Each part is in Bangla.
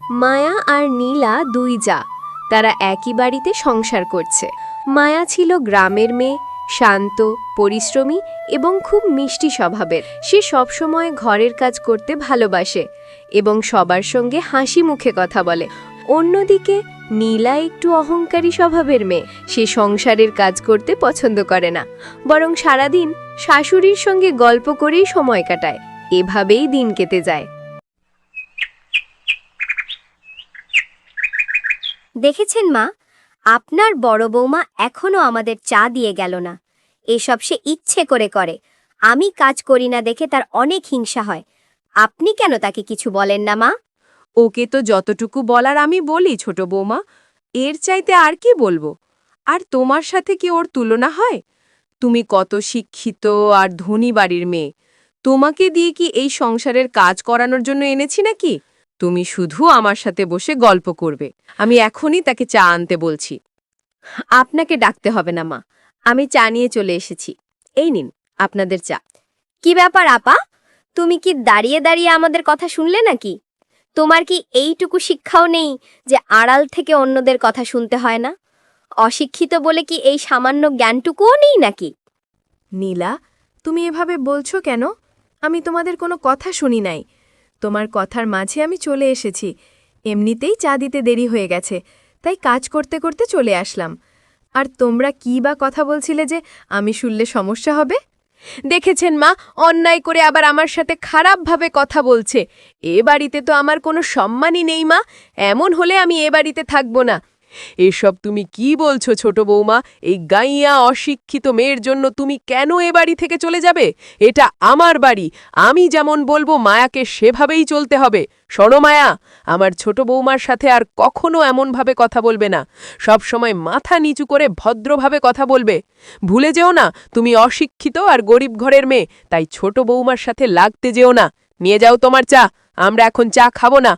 মায়া আর নীলা দুই যা, তারা একই বাড়িতে সংসার করছে। মায়া ছিল গ্রামের মেয়ে, শান্ত, পরিশ্রমী এবং খুব মিষ্টি স্বভাবের। সে সবসময় ঘরের কাজ করতে ভালোবাসে এবং সবার সঙ্গে হাসি মুখে কথা বলে। অন্যদিকে, নীলা একটু অহংকারী স্বভাবের মেয়ে, সে সংসারের কাজ করতে পছন্দ করে না। বরং সারাদিন শাশুড়ির সঙ্গে গল্প করেই সময় কাটায়, এভাবেই দিন কেটে যায়। দেখেছেন মা? আপনার বড় বৌমা এখনও আমাদের চা দিয়ে গেল না। এসব সে ইচ্ছে করে করে। আমি কাজ করি না দেখে তার অনেক হিংসা হয়। আপনি কেন তাকে কিছু বলেন না মা? ওকে তো যতটুকু বলার আমি বলি, ছোট বৌমা। এর চাইতে আর কি বলব? আর তোমার সাথে কি ওর তুলনা হয়? তুমি কত শিক্ষিত আর ধনী বাড়ির মেয়ে। তোমাকে দিয়ে কি এই সংসারের কাজ করানোর জন্য এনেছি নাকি? তুমি শুধু আমার সাথে বসে গল্প করবে। আমি এখনই তাকে চা আনতে বলছি। আপনাকে ডাকতে হবে না, মা। আমি চা নিয়ে চলে এসেছি। এই নিন আপনাদের চা। কি ব্যাপার, আপা? তুমি কি দাঁড়িয়ে দাঁড়িয়ে আমাদের কথা শুনলে নাকি? তোমার কি এইটুকু শিক্ষাও নেই যে আড়াল থেকে অন্যদের কথা শুনতে হয় না? অশিক্ষিত বলে কি এই সামান্য জ্ঞানটুকুও নেই নাকি? নীলা, তুমি এভাবে বলছো কেন? আমি তোমাদের কোনো কথা শুনি নাই। তোমার কথার মাঝে আমি চলে এসেছি। এমনিতেই চা দিতে দেরি হয়ে গেছে, তাই কাজ করতে করতে চলে আসলাম। আর তোমরা কি বা কথা বলছিলে যে আমি শুনলে সমস্যা হবে? দেখেছেন মা, অন্যায় করে আবার আমার সাথে খারাপভাবে কথা বলছে। এ বাড়িতে তো আমার কোনো সম্মানই নেই মা, এমন হলে আমি এ বাড়িতে থাকব না। এসব তুমি কি বলছো ছোট বৌমা? এই গাইয়া অশিক্ষিত মেয়ের জন্য তুমি কেন এ বাড়ি থেকে চলে যাবে? এটা আমার বাড়ি। আমি যেমন বলব, মায়াকে সেভাবেই চলতে হবে। শোনো মায়া, আমার ছোট বৌমার সাথে আর কখনো এমনভাবে কথা বলবে না। সব সময় মাথা নিচু করে ভদ্রভাবে কথা বলবে। ভুলে যেও না, তুমি অশিক্ষিত আর গরিব ঘরের মেয়ে, তাই ছোট বৌমার সাথে লাগতে যেও না। নিয়ে যাও তোমার চা, আমরা এখন চা খাব না।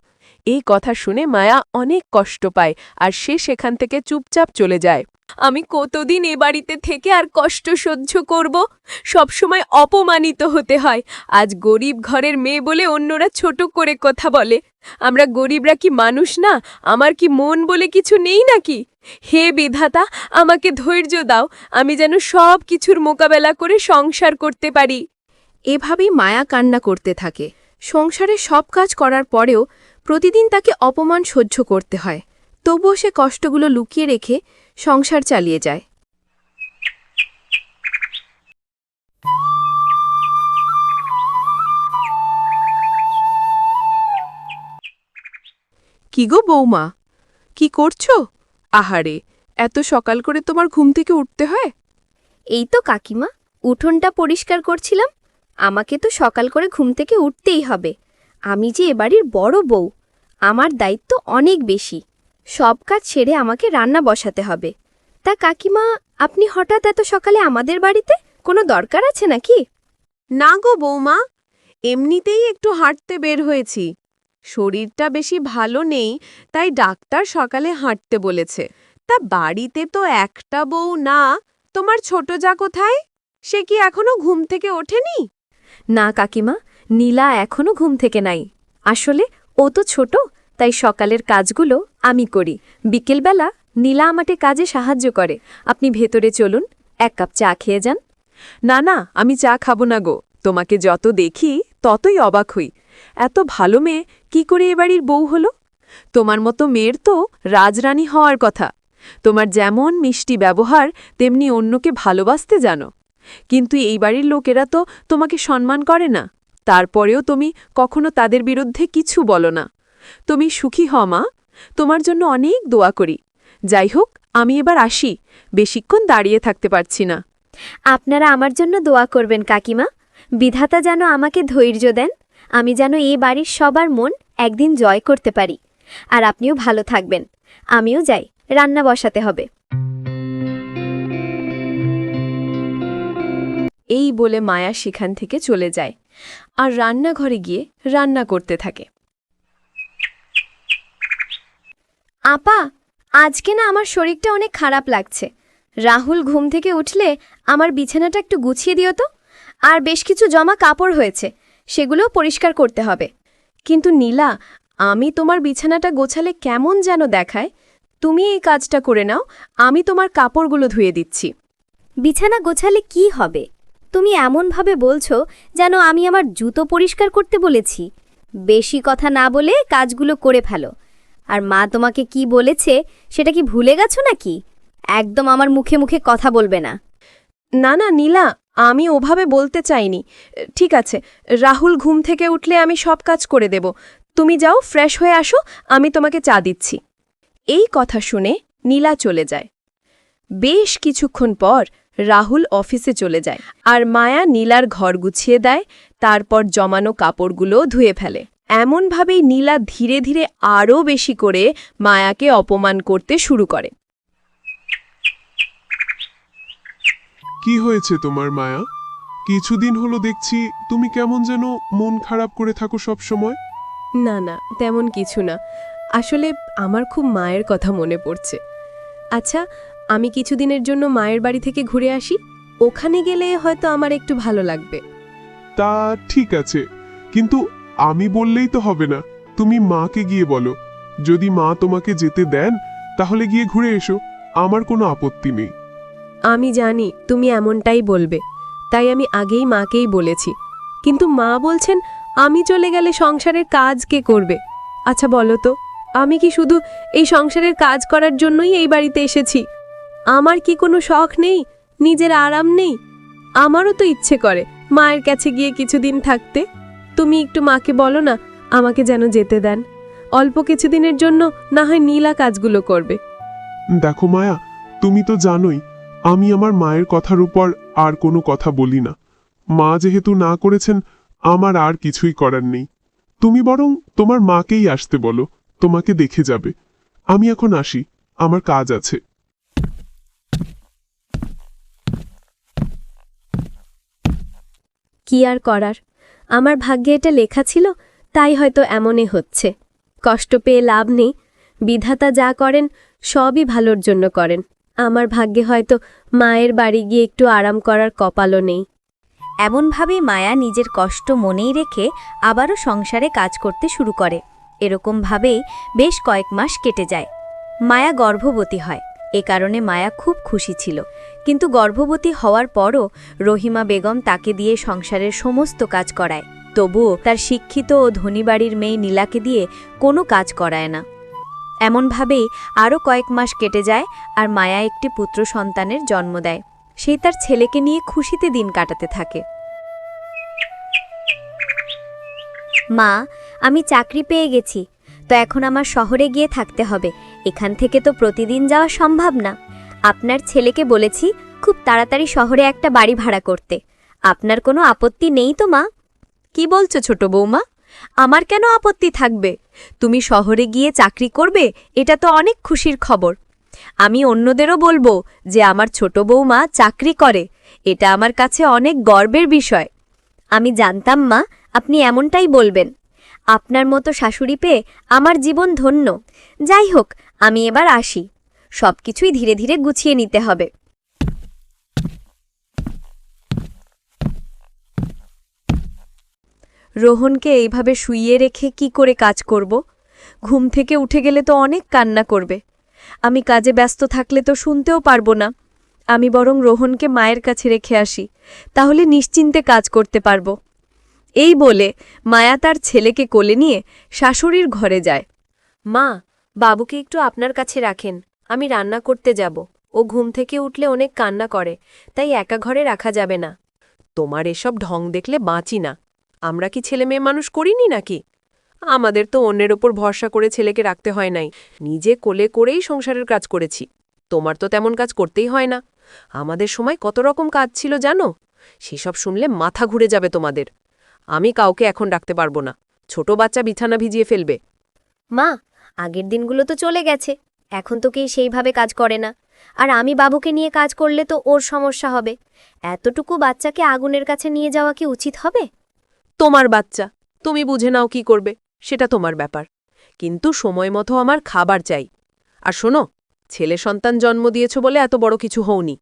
এই কথা শুনে মায়া অনেক কষ্ট পায় আর সে সেখান থেকে চুপচাপ চলে যায়। আমি কতদিন এ বাড়িতে থেকে আর কষ্ট সহ্য করব? সবসময় অপমানিত হতে হয়। আজ গরিব ঘরের মেয়ে বলে অন্যরা ছোট করে কথা বলে। আমরা গরিবরা কি মানুষ না? আমার কি মন বলে কিছু নেই নাকি? হে বিধাতা, আমাকে ধৈর্য দাও। আমি যেন সব কিছুর মোকাবেলা করে সংসার করতে পারি। এভাবেই মায়া কান্না করতে থাকে। সংসারে সব কাজ করার পরেও প্রতিদিন তাকে অপমান সহ্য করতে হয়, তবুও সে কষ্টগুলো লুকিয়ে রেখে সংসার চালিয়ে যায়। কি গো বৌমা? কি করছ? আহারে, এত সকাল করে তোমার ঘুম থেকে উঠতে হয়? এই তো কাকিমা, উঠোনটা পরিষ্কার করছিলাম। আমাকে তো সকাল করে ঘুম থেকে উঠতেই হবে। আমি যে এবাড়ির বড় বউ আমার দায়িত্ব অনেক বেশি। সব কাজ ছেড়ে আমাকে রান্না বসাতে হবে। তা কাকিমা আপনি হঠাৎ এত সকালে আমাদের বাড়িতে? কোনো দরকার আছে নাকি? না গো বৌমা এমনিতেই একটু হাঁটতে বের হয়েছি। শরীরটা বেশি ভালো নেই তাই ডাক্তার সকালে হাঁটতে বলেছে। তা বাড়িতে তো একটা বউ না তোমার ছোট যা কোথায়? সে কি এখনও ঘুম থেকে ওঠেনি? না কাকিমা নীলা এখনও ঘুম থেকে নাই। আসলে ও তো ছোট, তাই সকালের কাজগুলো আমি করি। বিকেলবেলা নীলা আমাকে কাজে সাহায্য করে। আপনি ভেতরে চলুন, এক কাপ চা খেয়ে যান। না না, আমি চা খাব না গো। তোমাকে যত দেখি, ততই অবাক হই। এত ভালো মেয়ে, কি করে এ বাড়ির বউ হলো? তোমার মতো মেয়ের তো রাজরানী হওয়ার কথা। তোমার যেমন মিষ্টি ব্যবহার, তেমনি অন্যকে ভালোবাসতে জানো। কিন্তু এই বাড়ির লোকেরা তো তোমাকে সম্মান করে না। তারপরেও তুমি কখনো তাদের বিরুদ্ধে কিছু বলো না। তুমি সুখী হ মা। তোমার জন্য অনেক দোয়া করি। যাই হোক আমি এবার আসি। বেশিক্ষণ দাঁড়িয়ে থাকতে পারছি না। আপনারা আমার জন্য দোয়া করবেন কাকিমা। বিধাতা যেন আমাকে ধৈর্য দেন। আমি যেন এই বাড়ির সবার মন একদিন জয় করতে পারি। আর আপনিও ভালো থাকবেন। আমিও যাই। রান্না বসাতে হবে। এই বলে মায়া সেখান থেকে চলে যায়। আর রান্নাঘরে গিয়ে রান্না করতে থাকে। আপা, আজকে না আমার শরীরটা অনেক খারাপ লাগছে। রাহুল ঘুম থেকে উঠলে আমার বিছানাটা একটু গুছিয়ে দিও তো। আর বেশ কিছু জমা কাপড় হয়েছে, সেগুলোও পরিষ্কার করতে হবে। কিন্তু নীলা, আমি তোমার বিছানাটা গোছালে কেমন যেন দেখায়। তুমি এই কাজটা করে নাও, আমি তোমার কাপড়গুলো ধুয়ে দিচ্ছি। বিছানা গোছালে কি হবে? তুমি এমনভাবে বলছো যেন আমি আমার জুতো পরিষ্কার করতে বলেছি। বেশি কথা না বলে কাজগুলো করে ফেলো। আর মা তোমাকে কি বলেছে সেটা কি ভুলে গেছো নাকি? একদম আমার মুখে মুখে কথা বলবে না। না না, নীলা, আমি ওভাবে বলতে চাইনি। ঠিক আছে, রাহুল ঘুম থেকে উঠলে আমি সব কাজ করে দেব। তুমি যাও, ফ্রেশ হয়ে আসো, আমি তোমাকে চা দিচ্ছি। এই কথা শুনে নীলা চলে যায়। বেশ কিছুক্ষণ পর রাহুল অফিসে চলে যায় আর মায়া নীলার ঘর গুছিয়ে দেয় তারপর জমানো কাপড়গুলো ধুয়ে ফেলে। এমনভাবেই নীলা ধীরে ধীরে আরও বেশি করে মায়াকে অপমান করতে শুরু করে। কি হয়েছে তোমার মায়া? কিছুদিন হলো দেখছি তুমি কেমন যেন মন খারাপ করে থাকো সব সময়। না না তেমন কিছু না। আসলে আমার খুব মায়ের কথা মনে পড়ছে। আচ্ছা আমি কিছুদিনের জন্য মায়ের বাড়ি থেকে ঘুরে আসি ওখানে গেলে হয়তো আমার একটু ভালো লাগবে। তা ঠিক আছে কিন্তু আমি বললেই তো হবে না তুমি মাকে গিয়ে বলো। যদি মা তোমাকে যেতে দেন তাহলে গিয়ে ঘুরে এসো আমার কোনো আপত্তি নেই। আমি জানি তুমি এমনটাই বলবে তাই আমি আগেই মাকেই বলেছি। কিন্তু মা বলছেন আমি চলে গেলে সংসারের কাজ কে করবে? আচ্ছা বলো তো আমি কি শুধু এই সংসারের কাজ করার জন্যই এই বাড়িতে এসেছি? আমার কি কোনো শখ নেই? নিজের আরাম নেই? আমারও তো ইচ্ছে করে মায়ের কাছে গিয়ে কিছুদিন থাকতে। তুমি একটু মাকে বলো না, আমাকে যেন যেতে দেন। অল্প কিছুদিনের জন্য না হয় নীলা কাজগুলো করবে। দেখো মায়া, তুমি তো জানোই, আমি আমার মায়ের কথার উপর আর কোনো কথা বলি না। মা যেহেতু না করেছেন, আমার আর কিছুই করার নেই। তুমি বরং তোমার মাকেই আসতে বলো, তোমাকে দেখে যাবে। আমি এখন আসি, আমার কাজ আছে। কি আর করার? আমার ভাগ্যে এটা লেখা ছিল, তাই হয়তো এমনই হচ্ছে। কষ্ট পেয়ে লাভ নেই। বিধাতা যা করেন, সবই ভালোর জন্য করেন। আমার ভাগ্যে হয়তো মায়ের বাড়ি গিয়ে একটু আরাম করার কপালও নেই। এমনভাবে মায়া নিজের কষ্ট মনেই রেখে আবারও সংসারে কাজ করতে শুরু করে। এরকমভাবেই বেশ কয়েক মাস কেটে যায়। মায়া গর্ভবতী হয়। এ কারণে মায়া খুব খুশি ছিল। কিন্তু গর্ভবতী হওয়ার পরও রহিমা বেগম তাকে দিয়ে সংসারের সমস্ত কাজ করায়। তবুও তার শিক্ষিত ও ধনী বাড়ির মেয়ে নীলাকে দিয়ে কোনো কাজ করায় না। এমনভাবেই আরও কয়েক মাস কেটে যায় আর মায়া একটি পুত্র সন্তানের জন্ম দেয়। সে তার ছেলেকে নিয়ে খুশিতে দিন কাটাতে থাকে। মা, আমি চাকরি পেয়ে গেছি। তো এখন আমার শহরে গিয়ে থাকতে হবে। এখান থেকে তো প্রতিদিন যাওয়া সম্ভব না। আপনার ছেলেকে বলেছি খুব তাড়াতাড়ি শহরে একটা বাড়ি ভাড়া করতে। আপনার কোনো আপত্তি নেই তো, মা? কি বলছো ছোট বৌমা? আমার কেন আপত্তি থাকবে? তুমি শহরে গিয়ে চাকরি করবে, এটা তো অনেক খুশির খবর। আমি অন্যদেরও বলব যে আমার ছোট বৌমা চাকরি করে, এটা আমার কাছে অনেক গর্বের বিষয়। আমি জানতাম, মা, আপনি এমনটাই বলবেন। আপনার মতো শাশুড়ি পেয়ে আমার জীবন ধন্য। যাই হোক, আমি এবার আসি। সবকিছুই ধীরে ধীরে গুছিয়ে নিতে হবে। রোহনকে এইভাবে শুইয়ে রেখে কি করে কাজ করব? ঘুম থেকে উঠে গেলে তো অনেক কান্না করবে। আমি কাজে ব্যস্ত থাকলে তো শুনতেও পারব না। আমি বরং রোহনকে মায়ের কাছে রেখে আসি, তাহলে নিশ্চিন্তে কাজ করতে পারব। এই বলে মায়া তার ছেলেকে কোলে নিয়ে শাশুড়ির ঘরে যায়। মা, বাবুকে একটু আপনার কাছে রাখেন। আমি রান্না করতে যাব। ও ঘুম থেকে উঠলে অনেক কান্না করে, তাই একা ঘরে রাখা যাবে না। তোমার এসব ঢং দেখলে বাঁচি না। আমরা কি ছেলে মেয়ে মানুষ করিনি নাকি? আমাদের তো অন্যের ওপর ভরসা করে ছেলেকে রাখতে হয় নাই। নিজে কোলে করেই সংসারের কাজ করেছি। তোমার তো তেমন কাজ করতেই হয় না। আমাদের সময় কত রকম কাজ ছিল জানো? সেসব শুনলে মাথা ঘুরে যাবে তোমাদের। আমি কাউকে এখন রাখতে পারব না। ছোট বাচ্চা বিছানা ভিজিয়ে ফেলবে। মা, আগের দিনগুলো তো চলে গেছে। এখন তো কেই সেইভাবে কাজ করে না। আর আমি বাবুকে নিয়ে কাজ করলে তো ওর সমস্যা হবে। এতটুকু বাচ্চাকে আগুনের কাছে নিয়ে যাওয়া কি উচিত হবে? তোমার বাচ্চা, তুমি বুঝে নাও কি করবে, সেটা তোমার ব্যাপার। কিন্তু সময় মতো আমার খাবার চাই। আর শোনো, ছেলে সন্তান জন্ম দিয়েছ বলে এত বড় কিছু হওনি।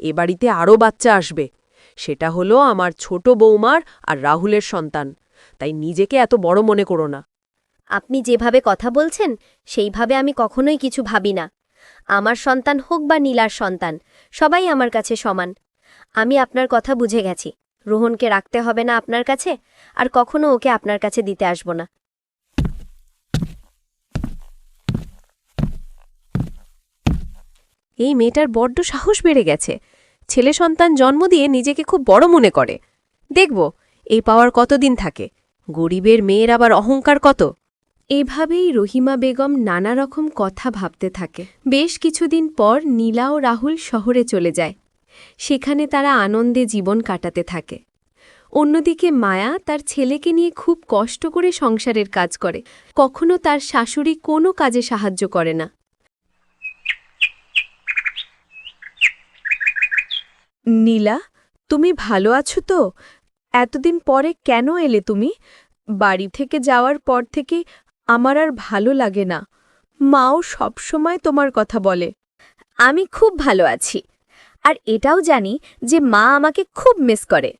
এ বাড়িতে আরও বাচ্চা আসবে। সেটা হলো আমার ছোট বৌমার আর রাহুলের সন্তান। তাই নিজেকে এত বড় মনে করো না। আপনি যেভাবে কথা বলছেন, সেইভাবে আমি কখনোই কিছু ভাবি না। আমার সন্তান হোক বা নীলার সন্তান, সবাই আমার কাছে সমান। আমি আপনার কথা বুঝে গেছি। রোহনকে রাখতে হবে না আপনার কাছে, আর কখনো ওকে আপনার কাছে দিতে আসব না। এই মেয়েটার বড্ড সাহস বেড়ে গেছে। ছেলে সন্তান জন্ম দিয়ে নিজেকে খুব বড় মনে করে। দেখব, এই পাওয়ার কতদিন থাকে? গরিবের মেয়ের আবার অহংকার কত? এভাবেই রহিমা বেগম নানা রকম কথা ভাবতে থাকে। বেশ কিছুদিন পর নীলা ও রাহুল শহরে চলে যায়। সেখানে তারা আনন্দে জীবন কাটাতে থাকে। অন্যদিকে মায়া তার ছেলেকে নিয়ে খুব কষ্ট করে সংসারের কাজ করে। কখনো তার শাশুড়ি কোনো কাজে সাহায্য করে না। নীলা, তুমি ভালো আছো তো? এতদিন পরে কেন এলে তুমি? বাড়ি থেকে যাওয়ার পর থেকে আমার আর ভালো লাগে না। মাও সবসময় তোমার কথা বলে। আমি খুব ভালো আছি। আর এটাও জানি যে মা আমাকে খুব মিস করে।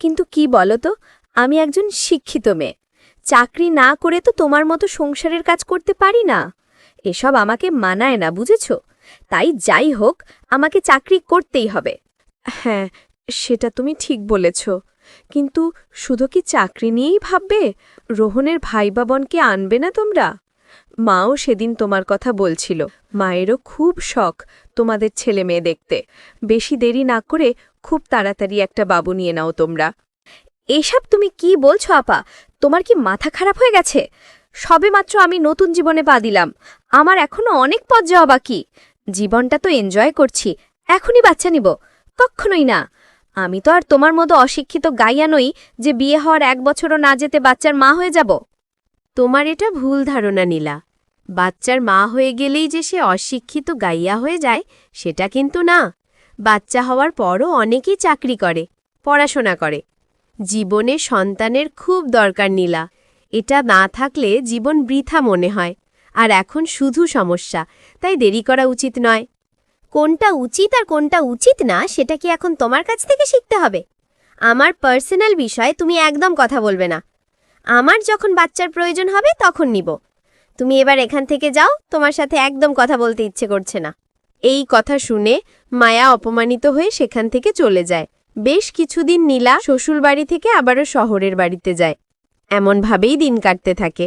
কিন্তু কি বলো তো আমি একজন শিক্ষিত মেয়ে। চাকরি না করে তো তোমার মতো সংসারের কাজ করতে পারি না। এসব আমাকে মানায় না, বুঝেছ? তাই যাই হোক, আমাকে চাকরি করতেই হবে। হ্যাঁ সেটা তুমি ঠিক বলেছ। কিন্তু শুধু কি চাকরি নিয়েই ভাববে? রোহনের ভাই বাবনকে আনবে না তোমরা? মাও সেদিন তোমার কথা বলছিল। মায়েরও খুব শখ তোমাদের ছেলে মেয়ে দেখতে। বেশি দেরি না করে খুব তাড়াতাড়ি একটা বাবু নিয়ে নাও তোমরা। এসব তুমি কি বলছো আপা? তোমার কি মাথা খারাপ হয়ে গেছে? সবেমাত্র আমি নতুন জীবনে পা দিলাম। আমার এখনও অনেক পথ যাওয়া বাকি। জীবনটা তো এনজয় করছি। এখনই বাচ্চা নিব। কখনোই না। আমি তো আর তোমার মতো অশিক্ষিত গাইয়া নই যে বিয়ে হওয়ার এক বছরও না যেতে বাচ্চার মা হয়ে যাব। তোমার এটা ভুল ধারণা, নীলা। বাচ্চার মা হয়ে গেলেই যে সে অশিক্ষিত গাইয়া হয়ে যায়, সেটা কিন্তু না। বাচ্চা হওয়ার পরও অনেকেই চাকরি করে, পড়াশোনা করে। জীবনে সন্তানের খুব দরকার, নীলা। এটা না থাকলে জীবন বৃথা মনে হয়। আর এখন শুধু সমস্যা, তাই দেরি করা উচিত নয়। কোনটা উচিত আর কোনটা উচিত না, সেটা কি এখন তোমার কাছ থেকে শিখতে হবে? আমার পার্সোনাল বিষয়ে তুমি একদম কথা বলবে না। আমার যখন বাচ্চার প্রয়োজন হবে, তখন নিব। তুমি এবার এখান থেকে যাও, তোমার সাথে একদম কথা বলতে ইচ্ছে করছে না। এই কথা শুনে মায়া অপমানিত হয়ে সেখান থেকে চলে যায়। বেশ কিছুদিন নীলা শ্বশুরবাড়ি থেকে আবারও শহরের বাড়িতে যায়। এমনভাবেই দিন কাটতে থাকে।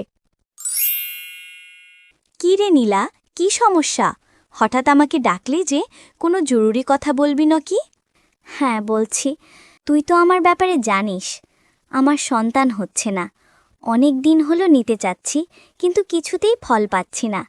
কি রে নীলা, কি সমস্যা? হঠাৎ আমাকে ডাকলি যে কোনো জরুরি কথা বলবি না কি হ্যাঁ বলছি। তুই তো আমার ব্যাপারে জানিস। আমার সন্তান হচ্ছে না। অনেক দিন হলো নিতে চাচ্ছি, কিন্তু কিছুতেই ফল পাচ্ছি না।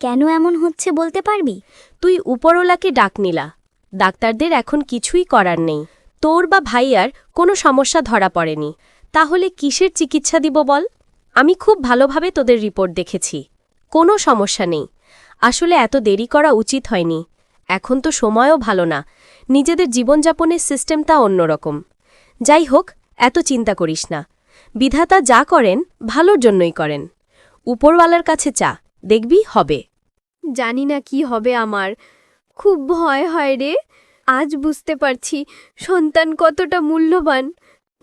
কেন এমন হচ্ছে বলতে পারবি? তুই উপরওয়ালাকে ডাক নিলা। ডাক্তারদের এখন কিছুই করার নেই। তোর বা ভাইয়ার কোনো সমস্যা ধরা পড়েনি। তাহলে কিসের চিকিৎসা দিব বল? আমি খুব ভালোভাবে তোদের রিপোর্ট দেখেছি। কোনো সমস্যা নেই। আসলে এত দেরি করা উচিত হয়নি। এখন তো সময়ও ভালো না। নিজেদের জীবনযাপনের সিস্টেমটা অন্যরকম। যাই হোক, এত চিন্তা করিস না। বিধাতা যা করেন, ভালোর জন্যই করেন। উপরওয়ালার কাছে চা, দেখবি হবে। জানি না কি হবে আমার। খুব ভয় হয় রে। আজ বুঝতে পারছি সন্তান কতটা মূল্যবান।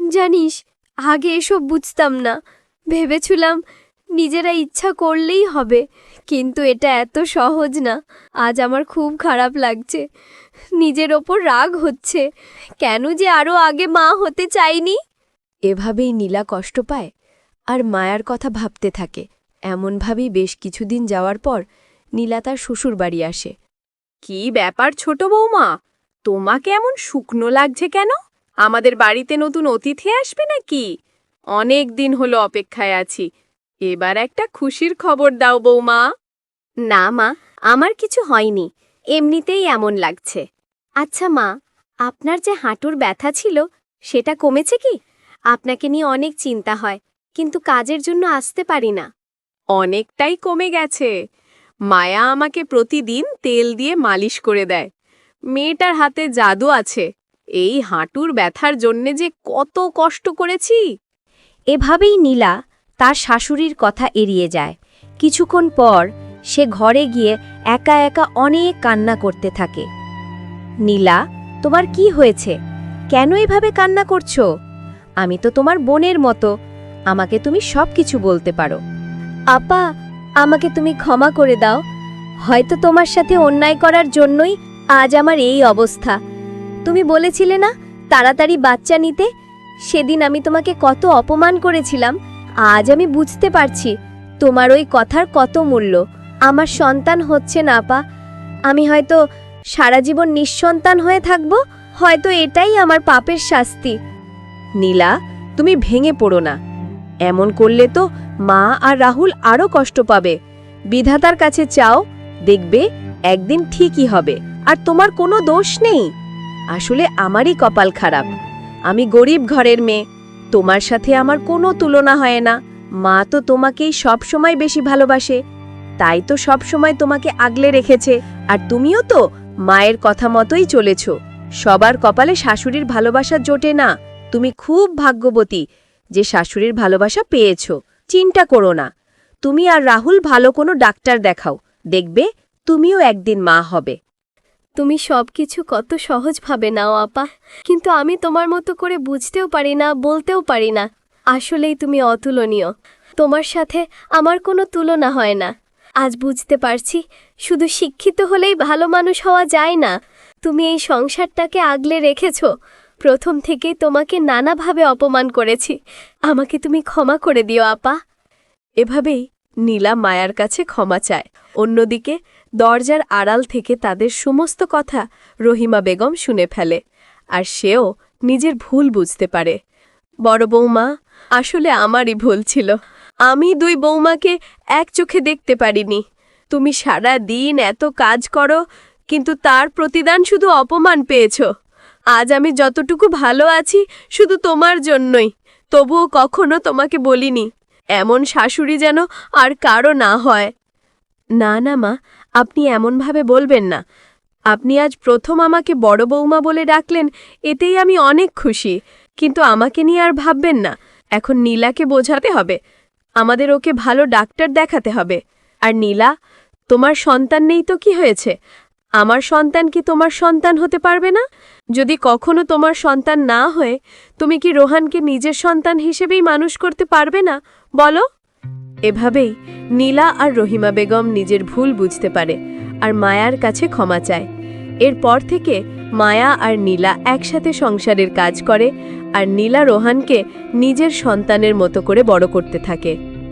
জানিস, আগে এসব বুঝতাম না। ভেবেছিলাম নিজেরা ইচ্ছা করলেই হবে, কিন্তু এটা এত সহজ না। আজ আমার খুব খারাপ লাগছে। নিজের ওপর রাগ হচ্ছে। কেন যে আরও আগে মা হতে চাইনি? এভাবেই নীলা কষ্ট পায় আর মায়ার কথা ভাবতে থাকে। এমনভাবেই বেশ কিছুদিন যাওয়ার পর নীলা তার শ্বশুর বাড়ি আসে। কি ব্যাপার ছোট বৌমা? তোমাকে এমন শুকনো লাগছে কেন? আমাদের বাড়িতে নতুন অতিথি আসবে নাকি? অনেক দিন হলো অপেক্ষায় আছি। এবার একটা খুশির খবর দাও বৌমা। না মা আমার কিছু হয়নি। এমনিতেই এমন লাগছে। আচ্ছা মা আপনার যে হাঁটুর ব্যথা ছিল সেটা কমেছে কি? আপনাকে নিয়ে অনেক চিন্তা হয় কিন্তু কাজের জন্য আসতে পারি না। অনেকটাই কমে গেছে। মায়া আমাকে প্রতিদিন তেল দিয়ে মালিশ করে দেয়। মেয়েটার হাতে জাদু আছে। এই হাঁটুর ব্যথার জন্যে যে কত কষ্ট করেছি। এভাবেই নীলা তার শাশুড়ির কথা এড়িয়ে যায়। কিছুক্ষণ পর সে ঘরে গিয়ে একা একা অনেক কান্না করতে থাকে। নীলা, তোমার কি হয়েছে? কেন এভাবে কান্না করছ? আমি তো তোমার বোনের মতো। আমাকে তুমি সব কিছু বলতে পারো। আপা, আমাকে তুমি ক্ষমা করে দাও। হয়তো তোমার সাথে অন্যায় করার জন্যই আজ আমার এই অবস্থা। তুমি বলেছিলে না, তাড়াতাড়ি বাচ্চা নিতে? সেদিন আমি তোমাকে কত অপমান করেছিলাম। আজ আমি বুঝতে পারছি তোমার ওই কথার কত মূল্য। আমার সন্তান হচ্ছে না, আপা। আমি হয়তো সারা জীবন নিঃসন্তান হয়ে থাকব, হয়তো এটাই আমার পাপের শাস্তি। নীলা, তুমি ভেঙে পড়ো না। এমন করলে তো মা আর রাহুল আরও কষ্ট পাবে। বিধাতার কাছে চাও, দেখবে একদিন ঠিকই হবে, আর তোমার কোনো দোষ নেই। আসলে আমারই কপাল খারাপ। আমি গরিব ঘরের মেয়ে তোমার সাথে আমার কোনো তুলনা হয় না। মা তো তোমাকেই সব সময় বেশি ভালোবাসে। তাই তো সব সময় তোমাকে আগলে রেখেছে। আর তুমিও তো মায়ের কথা মতোই চলেছ। সবার কপালে শাশুড়ির ভালোবাসা জোটে না। তুমি খুব ভাগ্যবতী যে শাশুড়ির ভালোবাসা পেয়েছ। চিন্তা করো না। তুমি আর রাহুল ভালো কোনো ডাক্তার দেখাও। দেখবে তুমিও একদিন মা হবে। তুমি সব কিছু কত সহজভাবে নাও আপা। কিন্তু আমি তোমার মতো করে বুঝতেও পারি না, বলতেও পারি না। আসলেই তুমি অতুলনীয়। তোমার সাথে আমার কোনো তুলনা হয় না। আজ বুঝতে পারছি, শুধু শিক্ষিত হলেই ভালো মানুষ হওয়া যায় না। তুমি এই সংসারটাকে আগলে রেখেছ। প্রথম থেকেই তোমাকে নানাভাবে অপমান করেছি। আমাকে তুমি ক্ষমা করে দিও আপা। এভাবেই নীলা মায়ার কাছে ক্ষমা চায়। অন্যদিকে দরজার আড়াল থেকে তাদের সমস্ত কথা রহিমা বেগম শুনে ফেলে, আর সেও নিজের ভুল বুঝতে পারে। বড় বৌমা, আসলে আমারই ভুল ছিল। আমি দুই বৌমাকে এক চোখে দেখতে পারিনি। তুমি সারা দিন এত কাজ করো, কিন্তু তার প্রতিদান শুধু অপমান পেয়েছ। আজ আমি যতটুকু ভালো আছি, শুধু তোমার জন্যই। তবুও কখনো তোমাকে বলিনি, এমন শাশুড়ি যেন আর কারও না হয়। না না মা আপনি এমনভাবে বলবেন না। আপনি আজ প্রথম আমাকে বড় বৌমা বলে ডাকলেন, এতেই আমি অনেক খুশি। কিন্তু আমাকে নিয়ে আর ভাববেন না। এখন নীলাকে বোঝাতে হবে। আমাদের ওকে ভালো ডাক্তার দেখাতে হবে। আর নীলা, তোমার সন্তান নেই তো কি হয়েছে? আমার সন্তান কি তোমার সন্তান হতে পারবে না? যদি কখনো তোমার সন্তান না হয়ে, তুমি কি রোহানকে নিজের সন্তান হিসেবেই মানুষ করতে পারবে না? বলো। এভাবেই নীলা আর রহিমা বেগম নিজের ভুল বুঝতে পারে আর মায়ার কাছে ক্ষমা চায়। এরপর থেকে মায়া আর নীলা একসাথে সংসারের কাজ করে আর নীলা রোহানকে নিজের সন্তানের মতো করে বড় করতে থাকে।